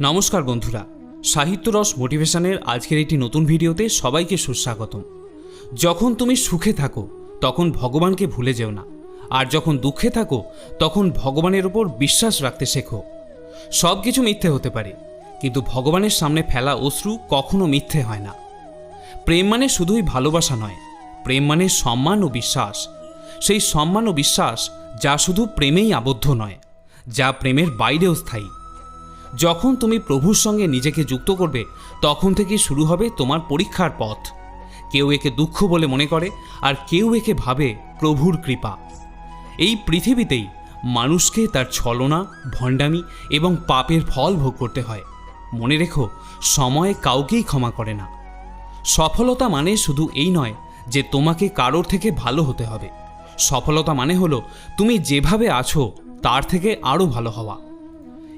নমস্কার বন্ধুরা সাহিত্যরস মোটিভেশনের আজকের একটি নতুন ভিডিওতে সবাইকে সুস্বাগতম। যখন তুমি সুখে থাকো, তখন ভগবানকে ভুলে যেও না। আর যখন দুঃখে থাকো, তখন ভগবানের ওপর বিশ্বাস রাখতে শেখো। সব কিছু মিথ্যে হতে পারে, কিন্তু ভগবানের সামনে ফেলা অশ্রু কখনো মিথ্যে হয় না। প্রেম মানে শুধুই ভালোবাসা নয়, প্রেম মানে সম্মান ও বিশ্বাস। সেই সম্মান ও বিশ্বাস যা শুধু প্রেমেই আবদ্ধ নয়, যা প্রেমের বাইরেও স্থায়ী। যখন তুমি প্রভুর সঙ্গে নিজেকে যুক্ত করবে, তখন থেকে শুরু হবে তোমার পরীক্ষার পথ। কেউ একে দুঃখ বলে মনে করে, আর কেউ একে ভাবে প্রভুর কৃপা। এই পৃথিবীতেই মানুষকে তার ছলনা, ভণ্ডামি এবং পাপের ফল ভোগ করতে হয়। মনে রেখো, সময় কাউকেই ক্ষমা করে না। সফলতা মানে শুধু এই নয় যে তোমাকে কারোর থেকে ভালো হতে হবে। সফলতা মানে হলো তুমি যেভাবে আছো, তার থেকে আরও ভালো হওয়া।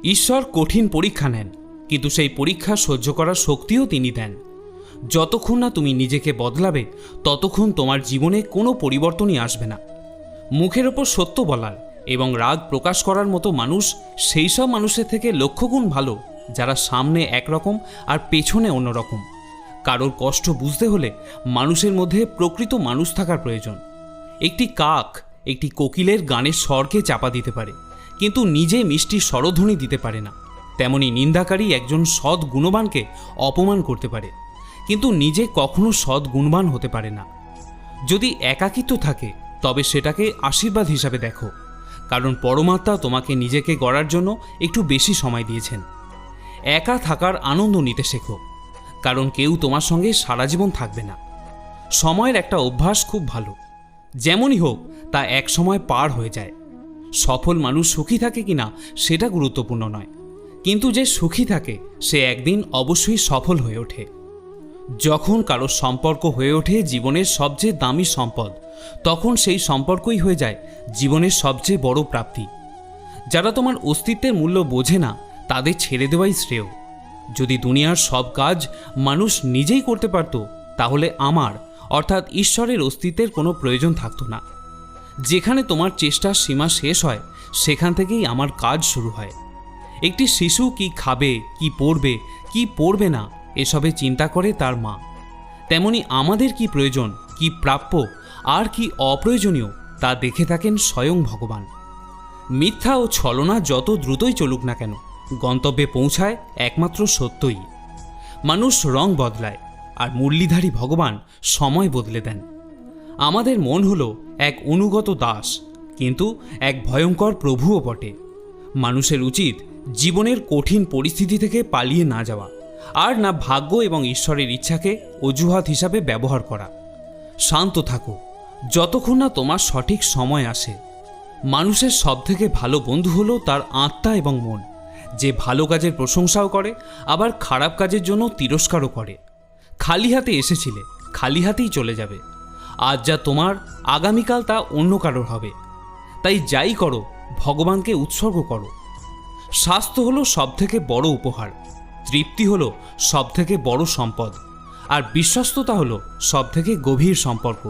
ঈশ্বর কঠিন পরীক্ষা নেন, কিন্তু সেই পরীক্ষা সহ্য করার শক্তিও তিনি দেন। যতক্ষণ না তুমি নিজেকে বদলাবে, ততক্ষণ তোমার জীবনে কোনো পরিবর্তনই আসবে না। মুখের ওপর সত্য বলার এবং রাগ প্রকাশ করার মতো মানুষ সেই সব মানুষের থেকে লক্ষ্যগুণ ভালো, যারা সামনে একরকম আর পেছনে অন্যরকম। কারোর কষ্ট বুঝতে হলে মানুষের মধ্যে প্রকৃত মানুষ থাকার প্রয়োজন। একটি কাক একটি কোকিলের গানের স্বরকে চাপা দিতে পারে। কিন্তু নিজে মিষ্টি স্বরধ্বনি দিতে পারে না। তেমনি নিন্দাকারী একজন সৎ গুণবানকে অপমান করতে পারে। কিন্তু নিজে কখনো সৎ গুণবান হতে পারে না। যদি একাকিত্ব থাকে, তবে সেটাকে আশীর্বাদ হিসাবে দেখো। কারণ পরমাত্মা তোমাকে নিজেকে গড়ার জন্য একটু বেশি সময় দিয়েছেন। একা থাকার আনন্দ নিতে শেখো। কারণ কেউ তোমার সঙ্গে সারা জীবন থাকবে না। সময়ের একটা অভ্যাস খুব ভালো। যেমনই হোক, তা এক সময় পার হয়ে যায়। সফল মানুষ সুখী থাকে কিনা সেটা গুরুত্বপূর্ণ নয়। কিন্তু যে সুখী থাকে, সে একদিন অবশ্যই সফল হয়ে ওঠে। যখন কারও সম্পর্ক হয়ে ওঠে জীবনের সবচেয়ে দামি সম্পদ, তখন সেই সম্পর্কই হয়ে যায় জীবনের সবচেয়ে বড় প্রাপ্তি। যারা তোমার অস্তিত্বের মূল্য বোঝে না, তাদের ছেড়ে দেওয়াই শ্রেয়। যদি দুনিয়ার সব কাজ মানুষ নিজেই করতে পারত, তাহলে আমার, অর্থাৎ ঈশ্বরের অস্তিত্বের কোনো প্রয়োজন থাকতো না। যেখানে তোমার চেষ্টার সীমা শেষ হয়, সেখান থেকেই আমার কাজ শুরু হয়। একটি শিশু কি খাবে, কি পড়বে কি পড়বে না, এসবে চিন্তা করে তার মা। তেমনি আমাদের কি প্রয়োজন, কি প্রাপ্য, আর কি অপ্রয়োজনীয়, তা দেখে থাকেন স্বয়ং ভগবান। মিথ্যা ও ছলনা যত দ্রুতই চলুক না কেন, গন্তব্যে পৌঁছায় একমাত্র সত্যই। মানুষ রং বদলায়, আর মুরলীধারী ভগবান সময় বদলে দেন। আমাদের মন হলো এক অনুগত দাস, কিন্তু এক ভয়ঙ্কর প্রভুও বটে। মানুষের উচিত জীবনের কঠিন পরিস্থিতি থেকে পালিয়ে না যাওয়া, আর না ভাগ্য এবং ঈশ্বরের ইচ্ছাকে অজুহাত হিসাবে ব্যবহার করা। শান্ত থাকো, যতক্ষণ না তোমার সঠিক সময় আসে। মানুষের সবথেকে ভালো বন্ধু হলো তার আত্মা এবং মন। যে ভালো কাজের প্রশংসাও করে, আবার খারাপ কাজের জন্য তিরস্কারও করে। খালি হাতে এসেছিলে, খালি হাতেই চলে যাবে। আজ যা তোমার, আগামীকাল তা অন্য কারোর হবে। তাই যাই করো, ভগবানকে উৎসর্গ করো। স্বাস্থ্য হলো সবথেকে বড় উপহার, তৃপ্তি হলো সবথেকে বড় সম্পদ, আর বিশ্বস্ততা হলো সবথেকে গভীর সম্পর্ক।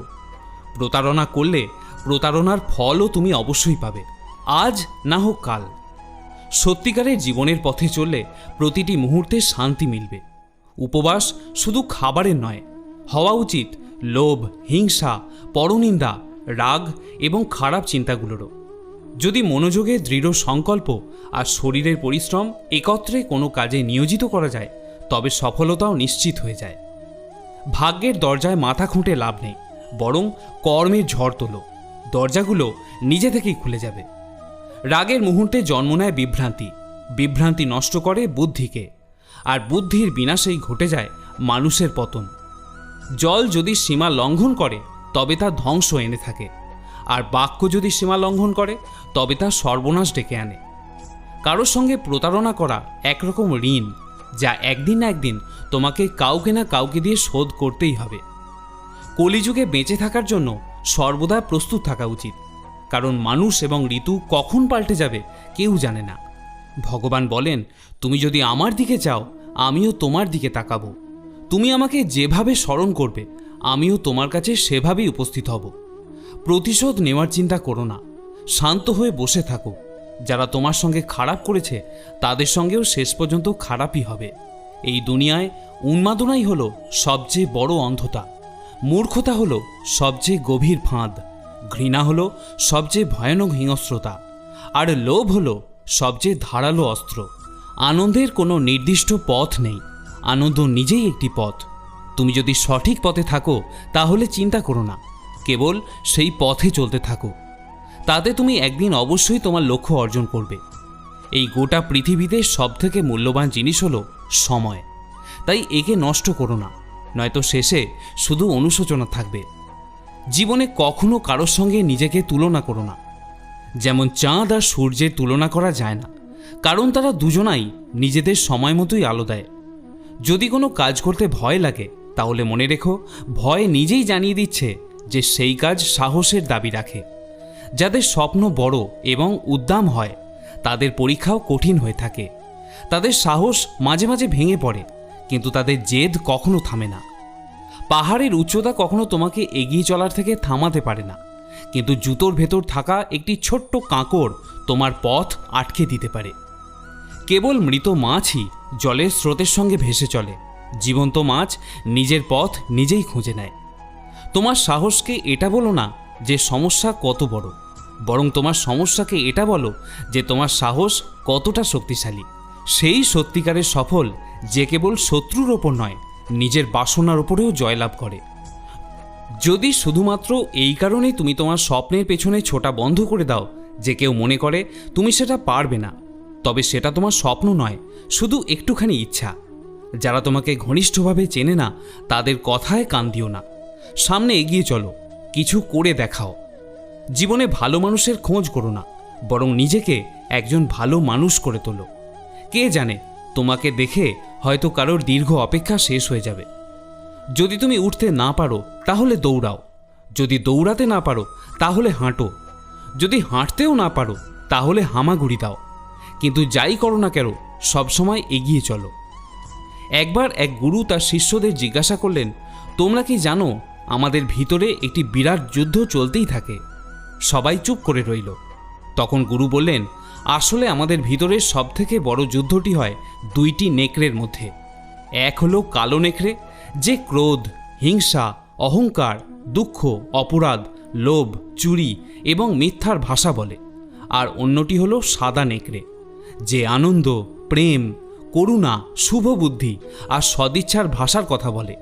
প্রতারণা করলে প্রতারণার ফলও তুমি অবশ্যই পাবে, আজ না হোক কাল। সত্যিকারের জীবনের পথে চললে প্রতিটি মুহূর্তে শান্তি মিলবে। উপবাস শুধু খাবারের নয়, হওয়া উচিত লোভ, হিংসা, পরনিন্দা, রাগ এবং খারাপ চিন্তাগুলোরও। যদি মনোযোগে দৃঢ় সংকল্প আর শরীরের পরিশ্রম একত্রে কোনো কাজে নিয়োজিত করা যায়, তবে সফলতাও নিশ্চিত হয়ে যায়। ভাগ্যের দরজায় মাথা খুঁটে লাভ নেই, বরং কর্মের ঝড় তোলো, দরজাগুলো নিজে থেকেই খুলে যাবে। রাগের মুহূর্তে জন্ম নেয় বিভ্রান্তি বিভ্রান্তি নষ্ট করে বুদ্ধিকে, আর বুদ্ধির বিনাশেই ঘটে যায় মানুষের পতন। জল যদি সীমা লঙ্ঘন করে, তবে তা ধ্বংস এনে থাকে। আর বাক্য যদি সীমা লঙ্ঘন করে, তবে তা সর্বনাশ ডেকে আনে। কারোর সঙ্গে প্রতারণা করা একরকম ঋণ, যা একদিন না একদিন তোমাকে কাউকে না কাউকে দিয়ে শোধ করতেই হবে। কলিযুগে বেঁচে থাকার জন্য সর্বদা প্রস্তুত থাকা উচিত, কারণ মানুষ এবং ঋতু কখন পাল্টে যাবে কেউ জানে না। ভগবান বলেন, তুমি যদি আমার দিকে চাও, আমিও তোমার দিকে তাকাবো। তুমি আমাকে যেভাবে স্মরণ করবে, আমিও তোমার কাছে সেভাবেই উপস্থিত হব। প্রতিশোধ নেওয়ার চিন্তা করো না। শান্ত হয়ে বসে থাকো। যারা তোমার সঙ্গে খারাপ করেছে, তাদের সঙ্গেও শেষ পর্যন্ত খারাপই হবে। এই দুনিয়ায় উন্মাদনাই হলো সবচেয়ে বড় অন্ধতা। মূর্খতা হলো সবচেয়ে গভীর ফাঁদ। ঘৃণা হলো সবচেয়ে ভয়ানক হিংস্রতা। আর লোভ হলো সবচেয়ে ধারালো অস্ত্র। আনন্দের কোনো নির্দিষ্ট পথ নেই। আনন্দ নিজেই একটি পথ। তুমি যদি সঠিক পথে থাকো, তাহলে চিন্তা করো না। কেবল সেই পথে চলতে থাকো। তাতে তুমি একদিন অবশ্যই তোমার লক্ষ্য অর্জন করবে। এই গোটা পৃথিবীতে সবথেকে মূল্যবান জিনিস হলো সময়। তাই একে নষ্ট করো না, নয়তো শেষে শুধু অনুশোচনা থাকবে। জীবনে কখনো কারোর সঙ্গে নিজেকে তুলনা করো না। যেমন চাঁদ আর সূর্যের তুলনা করা যায় না, কারণ তারা দুজনাই নিজেদের সময় মতোই আলো দেয়। যদি কোনো কাজ করতে ভয় লাগে, তাহলে মনে রেখো, ভয় নিজেই জানিয়ে দিচ্ছে যে সেই কাজ সাহসের দাবি রাখে। যাদের স্বপ্ন বড় এবং উদ্দাম হয়, তাদের পরীক্ষাও কঠিন হয়ে থাকে। তাদের সাহস মাঝে মাঝে ভেঙে পড়ে, কিন্তু তাদের জেদ কখনো থামে না। পাহাড়ের উচ্চতা কখনো তোমাকে এগিয়ে চলার থেকে থামাতে পারে না, কিন্তু জুতোর ভেতর থাকা একটি ছোট্ট কাঁকড় তোমার পথ আটকে দিতে পারে। কেবল মৃত মাছই জলের স্রোতের সঙ্গে ভেসে চলে। জীবন্ত মাছ নিজের পথ নিজেই খুঁজে নেয়। তোমার সাহসকে এটা বলো না যে সমস্যা কত বড়। বরং তোমার সমস্যাকে এটা বলো যে তোমার সাহস কতটা শক্তিশালী। সেই সত্যিকারের সফল যে কেবল শত্রুর ওপর নয়, নিজের বাসনার ওপরেও জয়লাভ করে। যদি শুধুমাত্র এই কারণেই তুমি তোমার স্বপ্নের পেছনে ছোটা বন্ধ করে দাও যে কেউ মনে করে, তুমি সেটা পারবে না। তবে সেটা তোমার স্বপ্ন নয়, শুধু একটুখানি ইচ্ছা। যারা তোমাকে ঘনিষ্ঠভাবে চেনে না, তাদের কথায় কান দিও না। সামনে এগিয়ে চলো, কিছু করে দেখাও। জীবনে ভালো মানুষের খোঁজ করো না, বরং নিজেকে একজন ভালো মানুষ করে তোলো। কে জানে, তোমাকে দেখে হয়তো কারোর দীর্ঘ অপেক্ষা শেষ হয়ে যাবে। যদি তুমি উঠতে না পারো, তাহলে দৌড়াও। যদি দৌড়াতে না পারো, তাহলে হাঁটো। যদি হাঁটতেও না পারো, তাহলে হামাগুড়ি দাও। কিন্তু যাই করো না কেন সবসময় এগিয়ে চলো। একবার এক গুরু তার শিষ্যদের জিজ্ঞাসা করলেন, তোমরা কি জানো, আমাদের ভিতরে একটি বিরাট যুদ্ধ চলতেই থাকে? সবাই চুপ করে রইল। তখন গুরু বললেন, আসলে আমাদের ভিতরে সবথেকে বড় যুদ্ধটি হয় দুইটি নেকড়ের মধ্যে। এক হলো কালো নেকড়ে, যে ক্রোধ, হিংসা, অহংকার, দুঃখ, অপরাধ, লোভ, চুরি এবং মিথ্যার ভাষা বলে। আর অন্যটি হলো সাদা নেকড়ে। যে আনন্দ, প্রেম, করুণা, শুভ বুদ্ধি আর সদিচ্ছার ভাষার কথা বলে।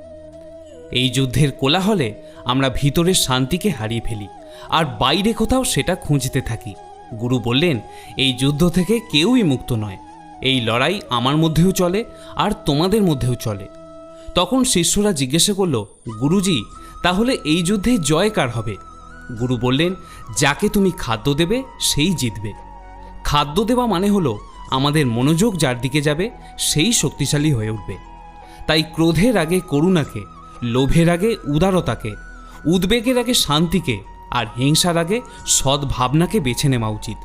এই যুদ্ধের কোলাহলে আমরা ভিতরের শান্তিকে হারিয়ে ফেলি আর বাইরে কোথাও সেটা খুঁজতে থাকি। গুরু বললেন, এই যুদ্ধ থেকে কেউই মুক্ত নয়। এই লড়াই আমার মধ্যেও চলে আর তোমাদের মধ্যেও চলে। তখন শিষ্যরা জিজ্ঞাসা করল, গুরুজি, তাহলে এই যুদ্ধে জয় কার হবে? গুরু বললেন, যাকে তুমি খাদ্য দেবে, সেই জিতবে। খাদ্য দেওয়া মানে হলো আমাদের মনোযোগ যার দিকে যাবে, সেই শক্তিশালী হয়ে উঠবে। তাই ক্রোধের আগে করুণাকে, লোভের আগে উদারতাকে, উদ্বেগের আগে শান্তিকে, আর হিংসার আগে সদ্ভাবনাকে বেছে নেওয়া উচিত।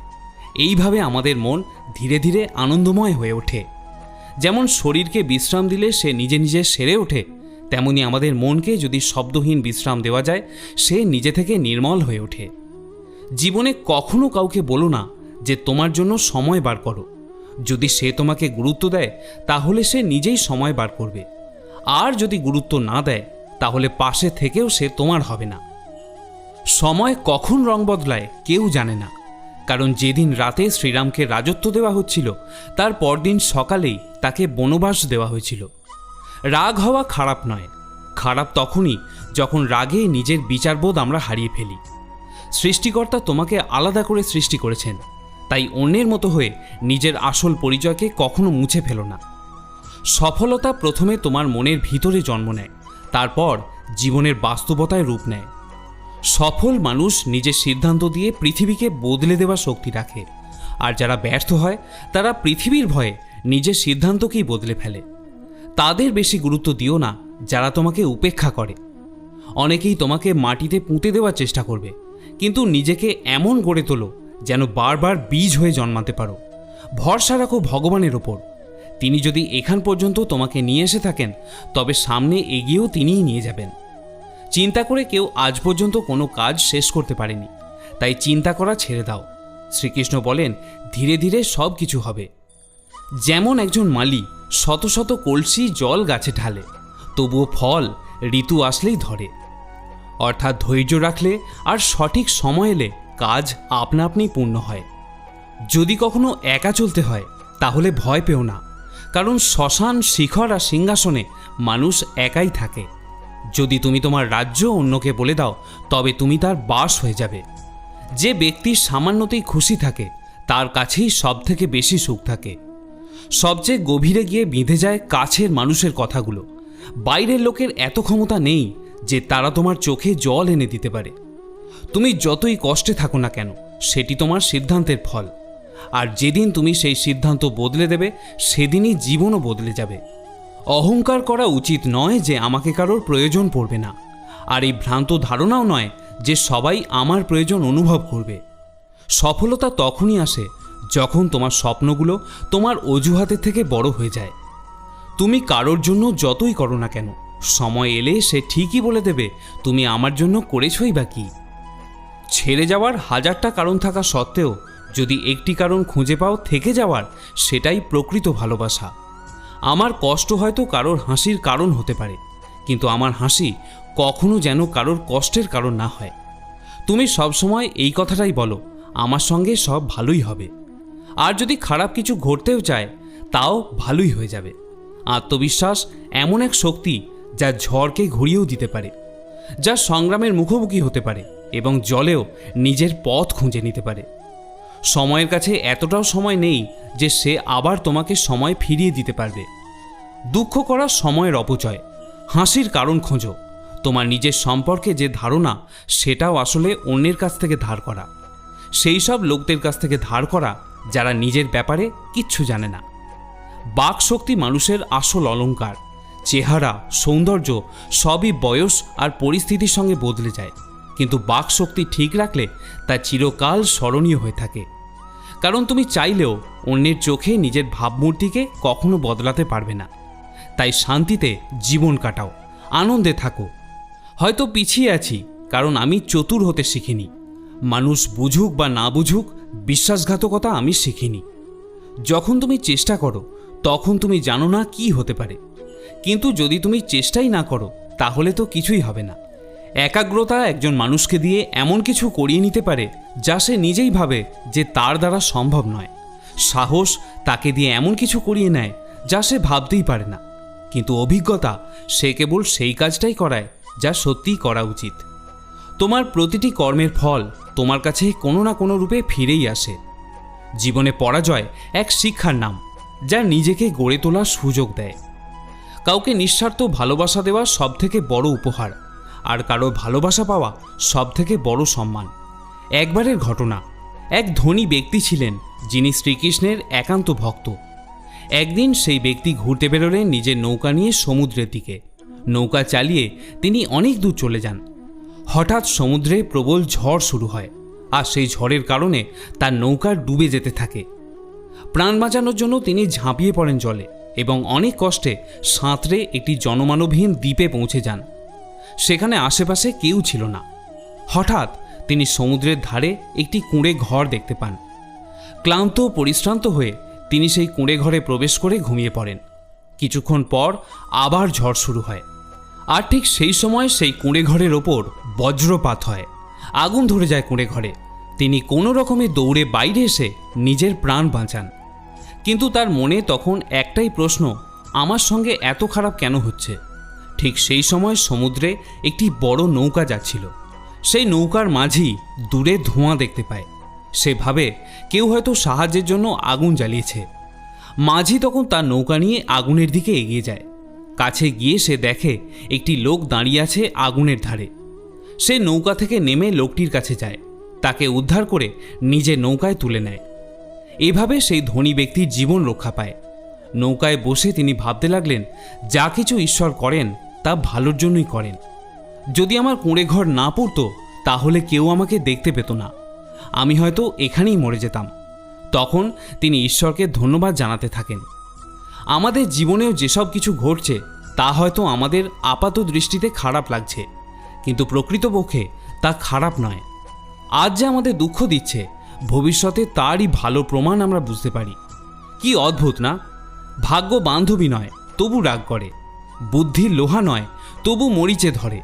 এইভাবে আমাদের মন ধীরে ধীরে আনন্দময় হয়ে ওঠে। যেমন শরীরকে বিশ্রাম দিলে সে নিজে নিজে সেরে ওঠে, তেমনি আমাদের মনকে যদি শব্দহীন বিশ্রাম দেওয়া যায়, সে নিজে থেকে নির্মল হয়ে ওঠে। জীবনে কখনো কাউকে বলো না যে তোমার জন্য সময় বার করো। যদি সে তোমাকে গুরুত্ব দেয়, তাহলে সে নিজেই সময় বার করবে। আর যদি গুরুত্ব না দেয়, তাহলে পাশে থেকেও সে তোমার হবে না। সময় কখন রং বদলায় কেউ জানে না, কারণ যেদিন রাতে শ্রীরামকে রাজত্ব দেওয়া হচ্ছিল, তার পরদিন সকালেই তাকে বনবাস দেওয়া হয়েছিল। রাগ হওয়া খারাপ নয়, খারাপ তখনই যখন রাগে নিজের বিচারবোধ আমরা হারিয়ে ফেলি। সৃষ্টিকর্তা তোমাকে আলাদা করে সৃষ্টি করেছেন। তাই অন্যের মতো হয়ে নিজের আসল পরিচয়কে কখনো মুছে ফেলো না। সফলতা প্রথমে তোমার মনের ভিতরে জন্ম নেয়, তারপর জীবনের বাস্তবতায় রূপ নেয়। সফল মানুষ নিজের সিদ্ধান্ত দিয়ে পৃথিবীকে বদলে দেওয়ার শক্তি রাখে, আর যারা ব্যর্থ হয়, তারা পৃথিবীর ভয়ে নিজের সিদ্ধান্তকেই বদলে ফেলে। তাদের বেশি গুরুত্ব দিও না, যারা তোমাকে উপেক্ষা করে। অনেকেই তোমাকে মাটিতে পুঁতে দেওয়ার চেষ্টা করবে, কিন্তু নিজেকে এমন গড়ে তোলো যেন বারবার বীজ হয়ে জন্মাতে পারো। ভরসা রাখো ভগবানের ওপর। তিনি যদি এখান পর্যন্ত তোমাকে নিয়ে এসে থাকেন, তবে সামনে এগিয়েও তিনিই নিয়ে যাবেন। চিন্তা করে কেউ আজ পর্যন্ত কোনো কাজ শেষ করতে পারেনি। তাই চিন্তা করা ছেড়ে দাও। শ্রীকৃষ্ণ বলেন, ধীরে ধীরে সব কিছু হবে। যেমন একজন মালি শত শত কলসি জল গাছে ঢালে, তবুও ফল ঋতু আসলেই ধরে। অর্থাৎ ধৈর্য রাখলে আর সঠিক সময় এলে কাজ আপনা আপনি পূর্ণ হয়। যদি কখনো একা চলতে হয়, তাহলে ভয় পেও না। কারণ শ্মশান, শিখর আর সিংহাসনে মানুষ একাই থাকে। যদি তুমি তোমার রাজ্য অন্যকে বলে দাও, তবে তুমি তার বাস হয়ে যাবে। যে ব্যক্তি সামান্যতেই খুশি থাকে, তার কাছেই সব থেকে বেশি সুখ থাকে। সবচেয়ে গভীরে গিয়ে বিঁধে যায় কাছের মানুষের কথাগুলো। বাইরের লোকের এত ক্ষমতা নেই যে তারা তোমার চোখে জল এনে দিতে পারে। তুমি যতই কষ্টে থাকো না কেন, সেটি তোমার সিদ্ধান্তের ফল। আর যেদিন তুমি সেই সিদ্ধান্ত বদলে দেবে, সেদিনই জীবনও বদলে যাবে। অহংকার করা উচিত নয় যে আমাকে কারোর প্রয়োজন পড়বে না। আর এই ভ্রান্ত ধারণাও নয় যে সবাই আমার প্রয়োজন অনুভব করবে। সফলতা তখনই আসে যখন তোমার স্বপ্নগুলো তোমার অজুহাতের থেকে বড় হয়ে যায়। তুমি কারোর জন্য যতই করো না কেন, সময় এলে সে ঠিকই বলে দেবে, তুমি আমার জন্য করেছই বা কি? ছেড়ে যাওয়ার হাজারটা কারণ থাকা সত্ত্বেও যদি একটি কারণ খুঁজে পাও থেকে যাওয়ার, সেটাই প্রকৃত ভালোবাসা। আমার কষ্ট হয়তো কারোর হাসির কারণ হতে পারে, কিন্তু আমার হাসি কখনো যেন কারোর কষ্টের কারণ না হয়। তুমি সবসময় এই কথাটাই বলো, আমার সঙ্গে সব ভালোই হবে। আর যদি খারাপ কিছু ঘটতেও চায়, তাও ভালোই হয়ে যাবে। আত্মবিশ্বাস এমন এক শক্তি যা ঝড়কে ঘুরিয়েও দিতে পারে, যা সংগ্রামের মুখোমুখি হতে পারে। এবং জলেও নিজের পথ খুঁজে নিতে পারে। সময়ের কাছে এতটাও সময় নেই যে সে আবার তোমাকে সময় ফিরিয়ে দিতে পারবে। দুঃখ করা সময়ের অপচয়, হাসির কারণ খোঁজো, তোমার নিজের সম্পর্কে যে ধারণা সেটাও আসলে অন্যের কাছ থেকে ধার করা। সেই সব লোকদের কাছ থেকে ধার করা যারা নিজের ব্যাপারে কিচ্ছু জানে না। বাক শক্তি মানুষের আসল অলংকার চেহারা, সৌন্দর্য সবই বয়স আর পরিস্থিতির সঙ্গে বদলে যায়। কিন্তু বাক শক্তি ঠিক রাখলে তা চিরকাল স্মরণীয় হয়ে থাকে। কারণ তুমি চাইলেও অন্যের চোখে নিজের ভাবমূর্তিকে কখনো বদলাতে পারবে না। তাই শান্তিতে জীবন কাটাও, আনন্দে থাকো। হয়তো পিছিয়ে আছি, কারণ আমি চতুর হতে শিখিনি। মানুষ বুঝুক বা না বুঝুক, বিশ্বাসঘাতকতা আমি শিখিনি। যখন তুমি চেষ্টা করো, তখন তুমি জানো না কি হতে পারে। কিন্তু যদি তুমি চেষ্টাই না করো, তাহলে তো কিছুই হবে না। একাগ্রতা একজন মানুষকে দিয়ে এমন কিছু করিয়ে নিতে পারে যা সে নিজেই ভাবে যে তার দ্বারা সম্ভব নয়। সাহস তাকে দিয়ে এমন কিছু করিয়ে নেয় যা সে ভাবতেই পারে না। কিন্তু অভিজ্ঞতা সে কেবল সেই কাজটাই করায় যা সত্যিই করা উচিত। তোমার প্রতিটি কর্মের ফল তোমার কাছে কোনো না কোনো রূপে ফিরেই আসে। জীবনে পরাজয় এক শিক্ষার নাম, যা নিজেকে গড়ে তোলার সুযোগ দেয়। কাউকে নিঃস্বার্থ ভালোবাসা দেওয়া সবথেকে বড় উপহার। আর কারও ভালোবাসা পাওয়া সবথেকে বড় সম্মান। একবারের ঘটনা। এক ধনী ব্যক্তি ছিলেন, যিনি শ্রীকৃষ্ণের একান্ত ভক্ত। একদিন সেই ব্যক্তি ঘুরতে বেরোলেন নিজের নৌকা নিয়ে সমুদ্রের দিকে। নৌকা চালিয়ে তিনি অনেক দূর চলে যান। হঠাৎ সমুদ্রে প্রবল ঝড় শুরু হয়, আর সেই ঝড়ের কারণে তার নৌকা ডুবে যেতে থাকে। প্রাণ বাঁচানোর জন্য তিনি ঝাঁপিয়ে পড়েন জলে এবং অনেক কষ্টে সাঁতরে একটি জনমানবহীন দ্বীপে পৌঁছে যান। সেখানে আশেপাশে কেউ ছিল না। হঠাৎ তিনি সমুদ্রের ধারে একটি কুঁড়ে ঘর দেখতে পান। ক্লান্ত পরিশ্রান্ত হয়ে তিনি সেই কুঁড়ে ঘরে প্রবেশ করে ঘুমিয়ে পড়েন। কিছুক্ষণ পর আবার ঝড় শুরু হয়। আর ঠিক সেই সময় সেই কুঁড়ে ঘরের ওপর বজ্রপাত হয়। আগুন ধরে যায় কুঁড়ে ঘরে। তিনি কোনো রকমে দৌড়ে বাইরে এসে নিজের প্রাণ বাঁচান। কিন্তু তার মনে তখন একটাই প্রশ্ন, আমার সঙ্গে এত খারাপ কেন হচ্ছে? ঠিক সেই সময় সমুদ্রে একটি বড় নৌকা যাচ্ছিল। সেই নৌকার মাঝি দূরে ধোঁয়া দেখতে পায়। সে ভাবে কেউ হয়তো সাহায্যের জন্য আগুন জ্বালিয়েছে। মাঝি তখন তার নৌকা নিয়ে আগুনের দিকে এগিয়ে যায়। কাছে গিয়ে সে দেখে একটি লোক দাঁড়িয়ে আছে আগুনের ধারে। সে নৌকা থেকে নেমে লোকটির কাছে যায়। তাকে উদ্ধার করে নিজে নৌকায় তুলে নেয়। এভাবে সেই ধনী ব্যক্তির জীবন রক্ষা পায়। নৌকায় বসে তিনি ভাবতে লাগলেন, যা কিছু ঈশ্বর করেন তা ভালোর জন্যই করেন। যদি আমার কুঁড়ে ঘর না পড়তো, তাহলে কেউ আমাকে দেখতে পেত না। আমি হয়তো এখানেই মরে যেতাম। তখন তিনি ঈশ্বরকে ধন্যবাদ জানাতে থাকেন। আমাদের জীবনেও যেসব কিছু ঘটছে, তা হয়তো আমাদের আপাত দৃষ্টিতে খারাপ লাগছে, কিন্তু প্রকৃতপক্ষে তা খারাপ নয়। আজ যে আমাদের দুঃখ দিচ্ছে, ভবিষ্যতে তারই ভালো প্রমাণ আমরা বুঝতে পারি। কি অদ্ভুত না? ভাগ্য বান্ধবী নয়, তবু রাগ করে। বুদ্ধির লোহা নয়, তবু মরিচে ধরে।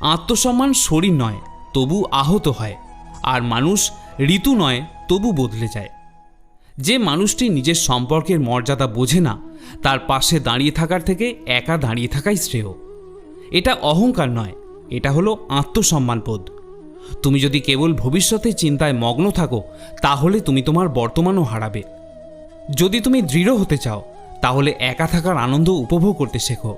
আত্মসম্মান শরীর নয়, তবু আহত হয়। আর মানুষ ঋতু নয়, তবু বদলে যায়। যে মানুষটি নিজের সম্পর্কের মর্যাদা বোঝে না, তার পাশে দাঁড়িয়ে থাকার থেকে একা দাঁড়িয়ে থাকাই শ্রেয়। এটা অহংকার নয়, এটা হলো আত্মসম্মানবোধ তুমি যদি কেবল ভবিষ্যতের চিন্তায় মগ্ন থাকো, তাহলে তুমি তোমার বর্তমানও হারাবে। যদি তুমি দৃঢ় হতে চাও তাহলে একা থাকার আনন্দ উপভোগ করতে শেখো।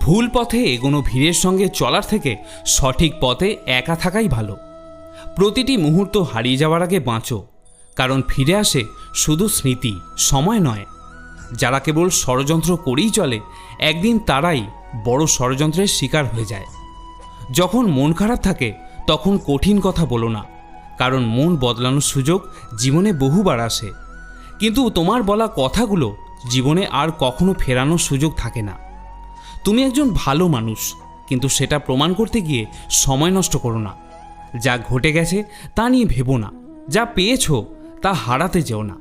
ভুল পথে এগোনো ভিড়ের সঙ্গে চলার থেকে সঠিক পথে একা থাকাই ভালো। প্রতিটি মুহূর্ত হারিয়ে যাওয়ার আগে বাঁচো, কারণ ফিরে আসে শুধু স্মৃতি, সময় নয়। যারা কেবল ষড়যন্ত্র করেই চলে, একদিন তারাই বড় ষড়যন্ত্রের শিকার হয়ে যায়। যখন মন খারাপ থাকে, তখন কঠিন কথা বলো না, কারণ মন বদলানোর সুযোগ জীবনে বহুবার আসে। কিন্তু তোমার বলা কথাগুলো জীবনে আর কখনো ফেরানোর সুযোগ থাকে না। তুমি একজন ভালো মানুষ, কিন্তু সেটা প্রমাণ করতে গিয়ে সময় নষ্ট করো না। যা ঘটে গেছে, তা নিয়ে ভেবো না। যা পেয়েছ, তা হারাতে যেও না।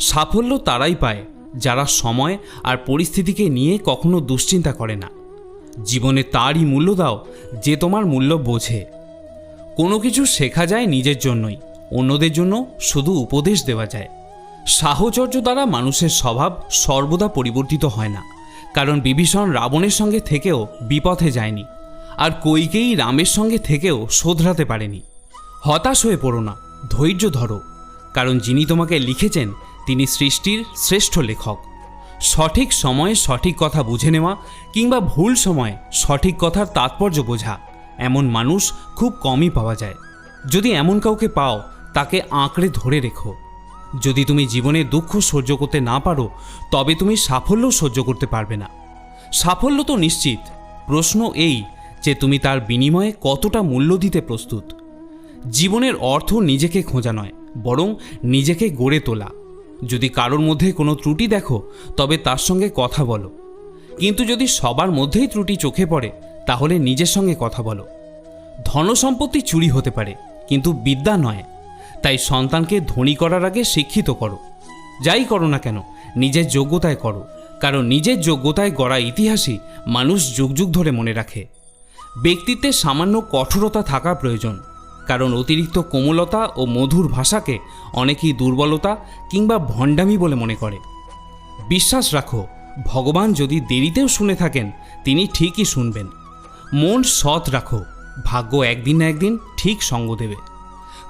সাফল্য তারাই পায়, যারা সময় আর পরিস্থিতিকে নিয়ে কখনো দুশ্চিন্তা করে না। জীবনে তারই মূল্য দাও, যে তোমার মূল্য বোঝে। কোনো কিছু শেখা যায় নিজের জন্যই, অন্যদের জন্য শুধু উপদেশ দেওয়া যায়। সাহচর্য দ্বারা মানুষের স্বভাব সর্বদা পরিবর্তিত হয় না, কারণ বিভীষণ রাবণের সঙ্গে থেকেও বিপথে যায়নি, আর কৈকেয়ী রামের সঙ্গে থেকেও শোধরাতে পারেনি। হতাশ হয়ে পড়ো না, ধৈর্য ধরো, কারণ যিনি তোমাকে লিখেছেন, তিনি সৃষ্টির শ্রেষ্ঠ লেখক। সঠিক সময়ে সঠিক কথা বুঝে নেওয়া কিংবা ভুল সময়ে সঠিক কথার তাৎপর্য বোঝা, এমন মানুষ খুব কমই পাওয়া যায়। যদি এমন কাউকে পাও, তাকে আঁকড়ে ধরে রেখো। যদি তুমি জীবনে দুঃখ সহ্য করতে না পারো, তবে তুমি সাফল্য সহ্য করতে পারবে না। সাফল্য তো নিশ্চিত। প্রশ্ন এই যে তুমি তার বিনিময়ে কতটা মূল্য দিতে প্রস্তুত। জীবনের অর্থ নিজেকে খোঁজা নয়, বরং নিজেকে গড়ে তোলা। যদি কারোর মধ্যে কোনো ত্রুটি দেখো, তবে তার সঙ্গে কথা বলো। কিন্তু যদি সবার মধ্যেই ত্রুটি চোখে পড়ে, তাহলে নিজের সঙ্গে কথা বলো। ধনসম্পত্তি চুরি হতে পারে, কিন্তু বিদ্যা নয়। তাই সন্তানকে ধনী করার আগে শিক্ষিত করো। যাই করো না কেন, নিজের যোগ্যতায় করো, কারণ নিজের যোগ্যতায় গড়া ইতিহাসই মানুষ যুগ যুগ ধরে মনে রাখে। ব্যক্তিত্বে সামান্য কঠোরতা থাকা প্রয়োজন, কারণ অতিরিক্ত কোমলতা ও মধুর ভাষাকে অনেকেই দুর্বলতা কিংবা ভণ্ডামি বলে মনে করে। বিশ্বাস রাখো, ভগবান যদি দেরিতেও শুনে থাকেন, তিনি ঠিকই শুনবেন। মন সৎ রাখো, ভাগ্য একদিন না একদিন ঠিক সঙ্গ দেবে।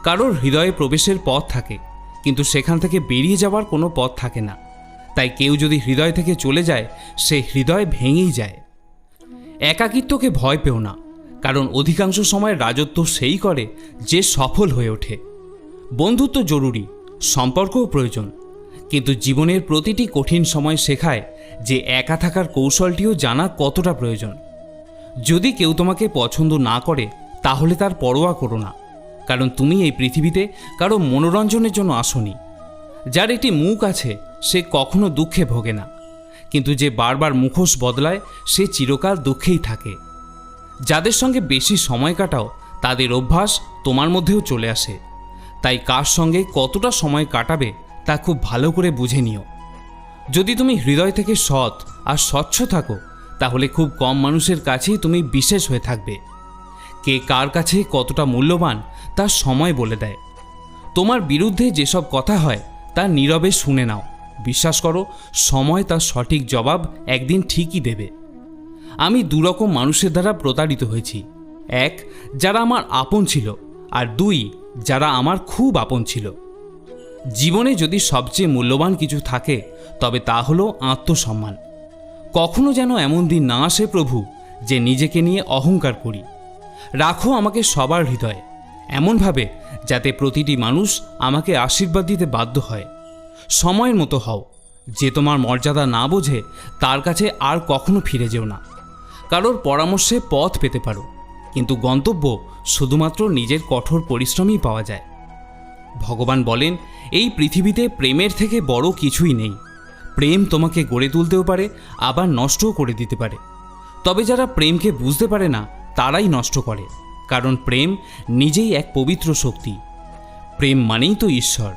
কারোর হৃদয়ে প্রবেশের পথ থাকে, কিন্তু সেখান থেকে বেরিয়ে যাওয়ার কোনো পথ থাকে না। তাই কেউ যদি হৃদয় থেকে চলে যায়, সে হৃদয় ভেঙেই যায়। একাকিত্বকে ভয় পেও না, কারণ অধিকাংশ সময় রাজত্ব সেই করে যে সফল হয়ে ওঠে। বন্ধুত্ব জরুরি, সম্পর্কও প্রয়োজন, কিন্তু জীবনের প্রতিটি কঠিন সময় শেখায় যে একা থাকার কৌশলটিও জানা কতটা প্রয়োজন। যদি কেউ তোমাকে পছন্দ না করে, তাহলে তার পরোয়া করো না। কারণ তুমি এই পৃথিবীতে কারও মনোরঞ্জনের জন্য আসনি। যার একটি মুখ আছে, সে কখনো দুঃখে ভোগে না। কিন্তু যে বারবার মুখোশ বদলায়, সে চিরকাল দুঃখেই থাকে। যাদের সঙ্গে বেশি সময় কাটাও, তাদের অভ্যাস তোমার মধ্যেও চলে আসে। তাই কার সঙ্গে কতটা সময় কাটাবে, তা খুব ভালো করে বুঝে নিও। যদি তুমি হৃদয় থেকে সৎ আর স্বচ্ছ থাকো, তাহলে খুব কম মানুষের কাছেই তুমি বিশেষ হয়ে থাকবে। কে কার কাছে কতটা মূল্যবান তা সময় বলে দেয়। তোমার বিরুদ্ধে যেসব কথা হয়, তা নীরবে শুনে নাও। বিশ্বাস করো, সময় তার সঠিক জবাব একদিন ঠিকই দেবে। আমি দুরকম মানুষের দ্বারা প্রতারিত হয়েছি। এক, যারা আমার আপন ছিল, আর দুই, যারা আমার খুব আপন ছিল। জীবনে যদি সবচেয়ে মূল্যবান কিছু থাকে, তবে তা হলো আত্মসম্মান। কখনো যেন এমন দিন না আসে প্রভু, যে নিজেকে নিয়ে অহংকার করি। রাখো আমাকে সবার হৃদয়ে, এমনভাবে যাতে প্রতিটি মানুষ আমাকে আশীর্বাদ দিতে বাধ্য হয়। সময়ের মতো হও, যে তোমার মর্যাদা না বোঝে, তার কাছে আর কখনো ফিরে যেও না। কারোর পরামর্শে পথ পেতে পারো, কিন্তু গন্তব্য শুধুমাত্র নিজের কঠোর পরিশ্রমই পাওয়া যায়। ভগবান বলেন, এই পৃথিবীতে প্রেমের থেকে বড় কিছুই নেই। প্রেম তোমাকে গড়ে তুলতেও পারে, আবার নষ্টও করে দিতে পারে। তবে যারা প্রেমকে বুঝতে পারে না তারাই নষ্ট করে, কারণ প্রেম নিজেই এক পবিত্র শক্তি। প্রেম মানেই তো ঈশ্বর।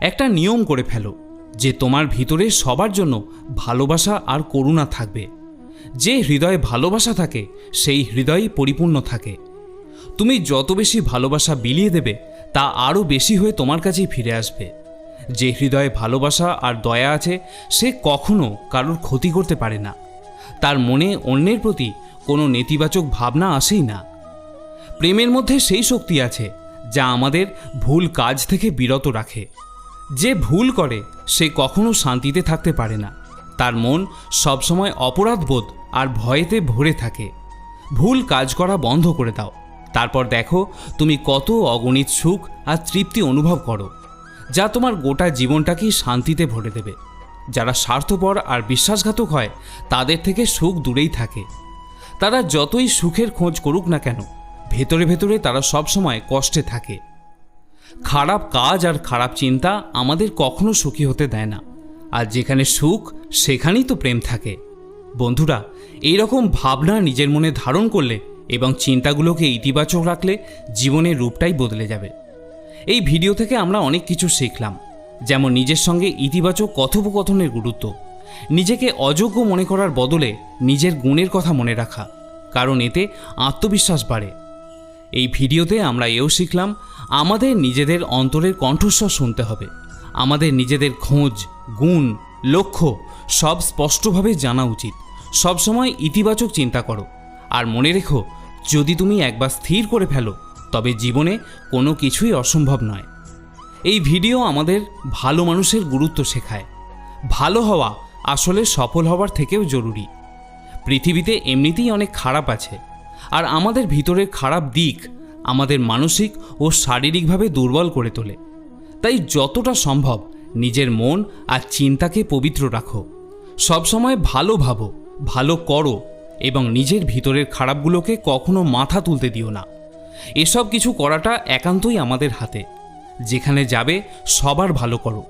একটা নিয়ম করে ফেলো যে তোমার ভিতরে সবার জন্য ভালোবাসা আর করুণা থাকবে। যে হৃদয়ে ভালোবাসা থাকে, সেই হৃদয়ই পরিপূর্ণ থাকে। তুমি যত বেশি ভালোবাসা বিলিয়ে দেবে, তা আরও বেশি হয়ে তোমার কাছেই ফিরে আসবে। যে হৃদয়ে ভালোবাসা আর দয়া আছে, সে কখনো কারোর ক্ষতি করতে পারে না। তার মনে অন্যের প্রতি কোনো নেতিবাচক ভাবনা আসেই না। প্রেমের মধ্যে সেই শক্তি আছে, যা আমাদের ভুল কাজ থেকে বিরত রাখে। যে ভুল করে, সে কখনো শান্তিতে থাকতে পারে না। তার মন সবসময় অপরাধবোধ আর ভয়েতে ভরে থাকে। ভুল কাজ করা বন্ধ করে দাও। তারপর দেখো, তুমি কত অগণিত সুখ আর তৃপ্তি অনুভব করো, যা তোমার গোটা জীবনটাকেই শান্তিতে ভরে দেবে। যারা স্বার্থপর আর বিশ্বাসঘাতক হয়, তাদের থেকে সুখ দূরেই থাকে। তারা যতই সুখের খোঁজ করুক না কেন, ভেতরে ভেতরে তারা সবসময় কষ্টে থাকে। খারাপ কাজ আর খারাপ চিন্তা আমাদের কখনো সুখী হতে দেয় না। আর যেখানে সুখ, সেখানেই তো প্রেম থাকে। বন্ধুরা এই রকম ভাবনা নিজের মনে ধারণ করলে এবং চিন্তাগুলোকে ইতিবাচক রাখলে জীবনের রূপটাই বদলে যাবে। এই ভিডিও থেকে আমরা অনেক কিছু শিখলাম, যেমন নিজের সঙ্গে ইতিবাচক কথোপকথনের গুরুত্ব। নিজেকে অযোগ্য মনে করার বদলে নিজের গুণের কথা মনে রাখা, কারণ এতে আত্মবিশ্বাস বাড়ে। এই ভিডিওতে আমরা এও শিখলাম, আমাদের নিজেদের অন্তরের কণ্ঠস্বর শুনতে হবে। আমাদের নিজেদের খোঁজ, গুণ, লক্ষ্য সব স্পষ্টভাবে জানা উচিত। সবসময় ইতিবাচক চিন্তা করো। আর মনে রেখো, যদি তুমি একবার স্থির করে ফেলো, তবে জীবনে কোনো কিছুই অসম্ভব নয়। এই ভিডিও আমাদের ভালো মানুষের গুরুত্ব শেখায়। ভালো হওয়া আসলে সফল হবার থেকেও জরুরি। পৃথিবীতে এমনিতেই অনেক খারাপ আছে, আর আমাদের ভিতরের খারাপ দিক আমাদের মানসিক ও শারীরিকভাবে দুর্বল করে তোলে। তাই যতটা সম্ভব নিজের মন আর চিন্তাকে পবিত্র রাখো। সবসময় ভালো ভাবো, ভালো করো এবং নিজের ভিতরের খারাপগুলোকে কখনো মাথা তুলতে দিও না। এসব কিছু করাটা একান্তই আমাদের হাতে, যেখানে যাবে সবার ভালো করো।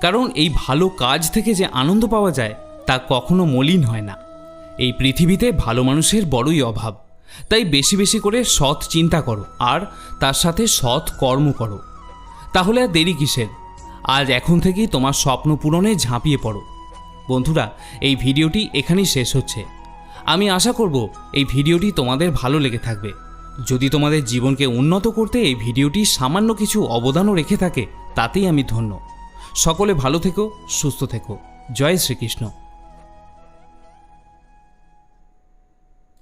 কারণ এই ভালো কাজ থেকে যে আনন্দ পাওয়া যায়, তা কখনো মলিন হয় না। এই পৃথিবীতে ভালো মানুষের বড়ই অভাব। তাই বেশি বেশি করে সৎ চিন্তা করো, আর তার সাথে সৎ কর্ম করো। তাহলে আর দেরি কিসের? আজ এখন থেকেই তোমার স্বপ্ন পূরণে ঝাঁপিয়ে পড়ো। বন্ধুরা, এই ভিডিওটি এখানেই শেষ হচ্ছে। আমি আশা করব এই ভিডিওটি তোমাদের ভালো লেগে থাকবে। যদি তোমাদের জীবনকে উন্নত করতে এই ভিডিওটি সামান্য কিছু অবদানও রেখে থাকে, তাতেই আমি ধন্য। সকলে ভালো থেকো সুস্থ থেকো। জয় শ্রীকৃষ্ণ।